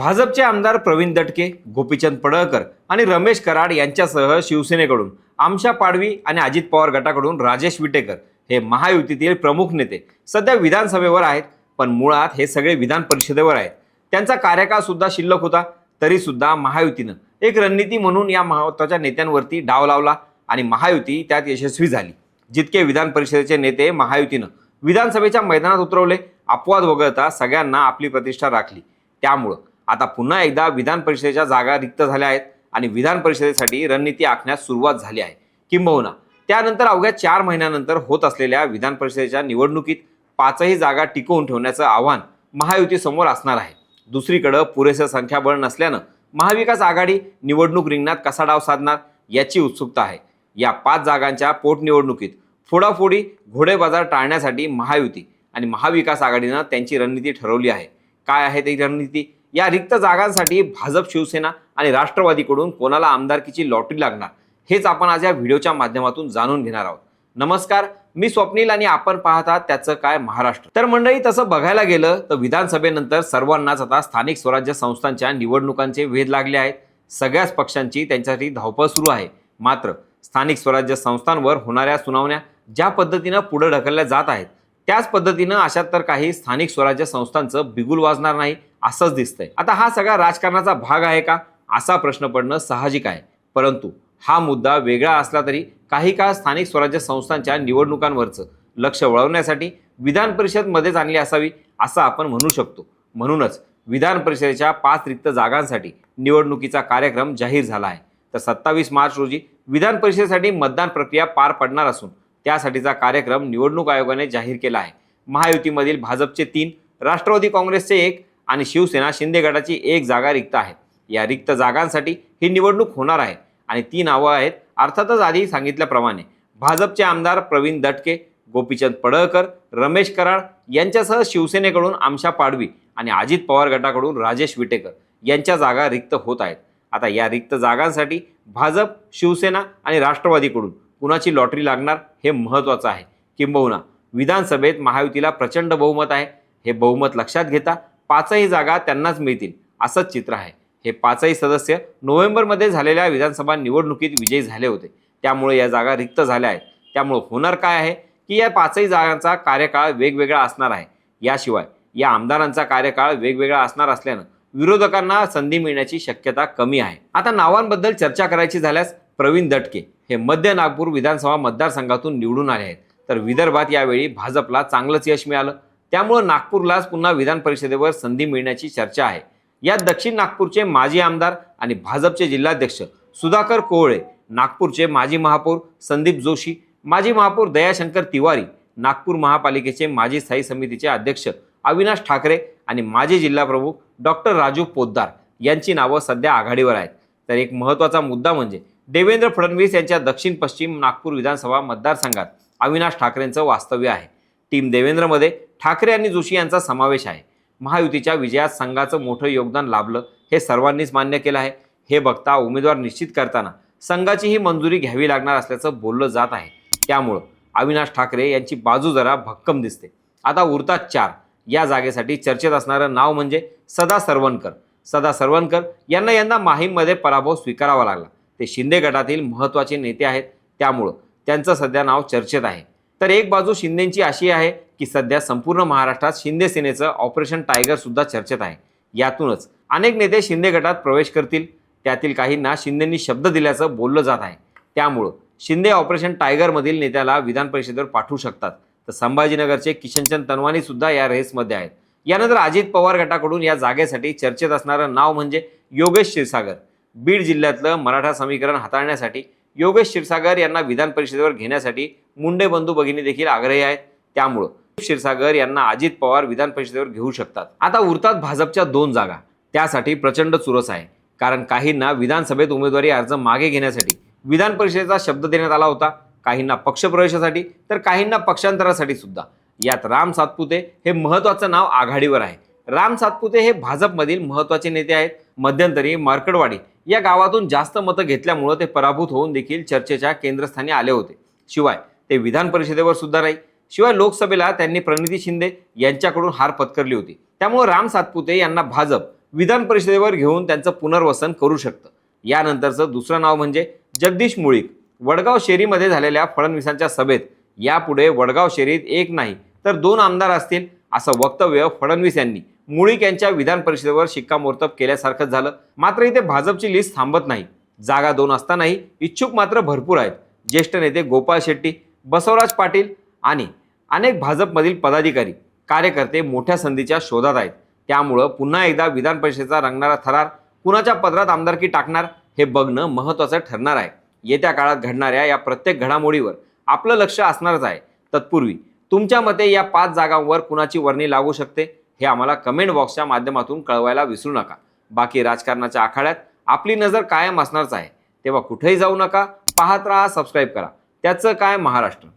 भाजपचे आमदार प्रवीण दटके गोपीचंद पडळकर आणि रमेश कराड यांच्यासह शिवसेनेकडून आमशा पाडवी आणि अजित पवार गटाकडून राजेश विटेकर हे महायुतीतील प्रमुख नेते सध्या विधानसभेवर आहेत पण मुळात हे सगळे विधान परिषदेवर आहेत. त्यांचा कार्यकाळ सुद्धा शिल्लक होता तरी सुद्धा महायुतीनं एक रणनीती म्हणून या महत्त्वाच्या नेत्यांवरती डाव लावला आणि महायुती त्यात यशस्वी झाली. जितके विधान परिषदेचे नेते महायुतीनं विधानसभेच्या मैदानात उतरवले अपवाद वगळता सगळ्यांना आपली प्रतिष्ठा राखली. त्यामुळं आता पुन्हा एकदा विधान परिषदेच्या जागा रिक्त झाल्या आहेत आणि विधान परिषदेसाठी रणनीती आखण्यास सुरुवात झाली आहे. किंबहुना त्यानंतर अवघ्या चार महिन्यानंतर होत असलेल्या विधान परिषदेच्या निवडणुकीत पाचही जागा टिकवून ठेवण्याचं आव्हान महायुतीसमोर असणार आहे. दुसरीकडं पुरेसं संख्याबळ नसल्यानं महाविकास आघाडी निवडणूक रिंगणात कसा डाव साधणार याची उत्सुकता आहे. या पाच जागांच्या पोटनिवडणुकीत फोडाफोडी घोडेबाजार टाळण्यासाठी महायुती आणि महाविकास आघाडीनं त्यांची रणनीती ठरवली आहे. काय आहे ती रणनीती? या रिक्त जागांसाठी भाजप शिवसेना आणि राष्ट्रवादीकडून कोणाला आमदारकीची लॉटरी लागणार हेच आपण आज या व्हिडिओच्या माध्यमातून जाणून घेणार आहोत. नमस्कार मी स्वप्नील आणि आपण पाहतात त्याचं काय महाराष्ट्र. तर मंडळी तसं बघायला गेलं तर विधानसभेनंतर सर्वांनाच आता स्थानिक स्वराज्य संस्थांच्या निवडणुकांचे वेध लागले आहेत. सगळ्याच पक्षांची त्यांच्यासाठी धावपळ सुरू आहे. मात्र स्थानिक स्वराज्य संस्थांवर होणाऱ्या सुनावण्या ज्या पद्धतीनं पुढे ढकलल्या जात आहेत त्याच पद्धतीनं अशात तर काही स्थानिक स्वराज्य संस्थांचं बिगुल वाजणार नाही. असंच दिसतंय. आता हा सगळा राजकारणाचा भाग आहे का? असा प्रश्न पडणं साहजिक आहे. परंतु हा मुद्दा वेगळा असला तरी काही काळ स्थानिक स्वराज्य संस्थांच्या निवडणुकांवरचं लक्ष वळवण्यासाठी विधान परिषदमध्येच आणली असावी असं आपण म्हणू शकतो. म्हणूनच विधान परिषदेच्या पाच रिक्त जागांसाठी निवडणुकीचा कार्यक्रम जाहीर झाला आहे. तर सत्तावीस मार्च रोजी विधान परिषदेसाठी मतदान प्रक्रिया पार पडणार असून त्यासाठीचा कार्यक्रम निवडणूक आयोगाने जाहीर केला आहे. महायुतीमधील भाजपचे तीन राष्ट्रवादी काँग्रेसचे एक आणि शिवसेना शिंदे गटाची एक जागा रिक्त आहे. या रिक्त जागांसाठी ही निवडणूक होणार आहे. आणि ती नावं आहेत अर्थातच आधी सांगितल्याप्रमाणे भाजपचे आमदार प्रवीण दटके गोपीचंद पडळकर रमेश कराड यांच्यासह शिवसेनेकडून आमशा पाडवी आणि अजित पवार गटाकडून राजेश विटेकर यांच्या जागा रिक्त होत आहेत. आता या रिक्त जागांसाठी भाजप शिवसेना आणि राष्ट्रवादीकडून कुणाची लॉटरी लागणार हे महत्त्वाचं आहे. किंबहुना विधानसभेत महायुतीला प्रचंड बहुमत आहे. हे बहुमत लक्षात घेता पाचही जागा त्यांनाच मिळतील असंच चित्र आहे. हे पाचही सदस्य नोव्हेंबरमध्ये झालेल्या विधानसभा निवडणुकीत विजयी झाले होते. त्यामुळे या जागा रिक्त झाल्या आहेत. त्यामुळे होणार काय आहे? की या पाचही जागांचा कार्यकाळ वेगवेगळा असणार आहे. याशिवाय या आमदारांचा कार्यकाळ वेगवेगळा असणार असल्यानं विरोधकांना संधी मिळण्याची शक्यता कमी आहे. आता नावांबद्दल चर्चा करायची झाल्यास प्रवीण दटके हे मध्य नागपूर विधानसभा मतदारसंघातून निवडून आले आहेत. तर विदर्भात यावेळी भाजपला चांगलंच यश मिळालं. त्यामुळं नागपूरलाच पुन्हा विधान परिषदेवर संधी मिळण्याची चर्चा आहे. यात दक्षिण नागपूरचे माजी आमदार आणि भाजपचे जिल्हाध्यक्ष सुधाकर कोहळे नागपूरचे माजी महापौर संदीप जोशी माजी महापौर दयाशंकर तिवारी नागपूर महापालिकेचे माजी स्थायी समितीचे अध्यक्ष अविनाश ठाकरे आणि माजी जिल्हाप्रमुख डॉक्टर राजू पोद्दार यांची नावं सध्या आघाडीवर आहेत. तर एक महत्त्वाचा मुद्दा म्हणजे देवेंद्र फडणवीस यांच्या दक्षिण पश्चिम नागपूर विधानसभा मतदारसंघात अविनाश ठाकरेंचं वास्तव्य आहे. टीम देवेंद्रमध्ये ठाकरे आणि जोशी यांचा समावेश आहे. महायुतीच्या विजयात संघाचं मोठं योगदान लाभलं हे सर्वांनीच मान्य केलं आहे. हे बघता उमेदवार निश्चित करताना संघाची ही मंजुरी घ्यावी लागणार असल्याचं बोललं जात आहे. त्यामुळं अविनाश ठाकरे यांची बाजू जरा भक्कम दिसते. आता उरतात चार. या जागेसाठी चर्चेत असणारं नाव म्हणजे सदा सरवणकर. सदा सरवणकर यांना यंदा माहीममध्ये पराभव स्वीकारावा लागला. ते शिंदे गटातील महत्त्वाचे नेते आहेत. त्यामुळं त्यांचं सध्या नाव चर्चेत आहे. तर एक बाजू शिंदेंची अशी आहे की सध्या संपूर्ण महाराष्ट्रात शिंदे सेनेचं ऑपरेशन टायगर सुद्धा चर्चेत आहे. यातूनच अनेक नेते शिंदे गटात प्रवेश करतील. त्यातील काहींना शिंदेंनी शब्द दिल्याचं बोललं जात आहे. त्यामुळं शिंदे ऑपरेशन टायगरमधील नेत्याला विधान परिषदेवर पाठवू शकतात. तर संभाजीनगरचे किशनचंद तनवानी सुद्धा या रेसमध्ये आहेत. यानंतर अजित पवार गटाकडून या जागेसाठी चर्चेत असणारं नाव म्हणजे योगेश क्षीरसागर. बीड जिल्ह्यातलं मराठा समीकरण हाताळण्यासाठी योगेश क्षीरसागर यांना विधान परिषदेवर घेण्यासाठी मुंडे बंधू भगिनी देखील आग्रही आहेत. त्यामुळं क्षीरसागर यांना अजित पवार विधान परिषदेवर घेऊ शकतात. आता उरतात भाजपच्या दोन जागा. त्यासाठी प्रचंड चुरस आहे. कारण काहींना विधानसभेत उमेदवारी अर्ज मागे घेण्यासाठी विधान परिषदेचा शब्द देण्यात आला होता. काहींना पक्षप्रवेशासाठी तर काहींना पक्षांतरासाठी सुद्धा. यात राम सातपुते हे महत्त्वाचं नाव आघाडीवर आहे. राम सातपुते हे भाजपमधील महत्त्वाचे नेते आहेत. मध्यंतरी मार्कडवाडी या गावातून जास्त मतं घेतल्यामुळं ते पराभूत होऊन देखील चर्चेच्या केंद्रस्थानी आले होते. शिवाय ते विधान परिषदेवर सुद्धा राहील शिवाय लोकसभेला त्यांनी प्रणिती शिंदे यांच्याकडून हार पत्करली होती. त्यामुळे राम सातपुते यांना भाजप विधान परिषदेवर घेऊन त्यांचं पुनर्वसन करू शकतं. यानंतरचं दुसरं नाव म्हणजे जगदीश मुळीक. वडगाव शेरीमध्ये झालेल्या फडणवीसांच्या सभेत यापुढे वडगाव शेरीत एक नाही तर दोन आमदार असतील असं वक्तव्य फडणवीस यांनी मुळीक यांच्या विधान परिषदेवर शिक्कामोर्तब केल्यासारखंच झालं. मात्र इथे भाजपची लिस्ट थांबत नाही. जागा दोन असतानाही इच्छुक मात्र भरपूर आहेत. ज्येष्ठ नेते गोपाळ शेट्टी बसवराज पाटील आणि अनेक भाजपमधील पदाधिकारी कार्यकर्ते मोठ्या संधीच्या शोधात आहेत. त्यामुळं पुन्हा एकदा विधान परिषदेचा रंगणारा थरार कुणाच्या पदरात आमदारकी टाकणार हे बघणं महत्त्वाचं ठरणार आहे. येत्या काळात घडणाऱ्या या प्रत्येक घडामोडीवर आपलं लक्ष असणारच आहे. तत्पूर्वी तुमच्या मते या पाच जागांवर कुणाची वर्णी लागू शकते? हे आम्हाला कमेंट बॉक्सच्या माध्यमातून कळवायला विसरू नका. बाकी राजकारणाच्या आखाड्यात आपली नजर कायम असणारच आहे. तेव्हा कुठेही जाऊ नका. पाहत राहा सबस्क्राईब करा. त्याचं काय महाराष्ट्र?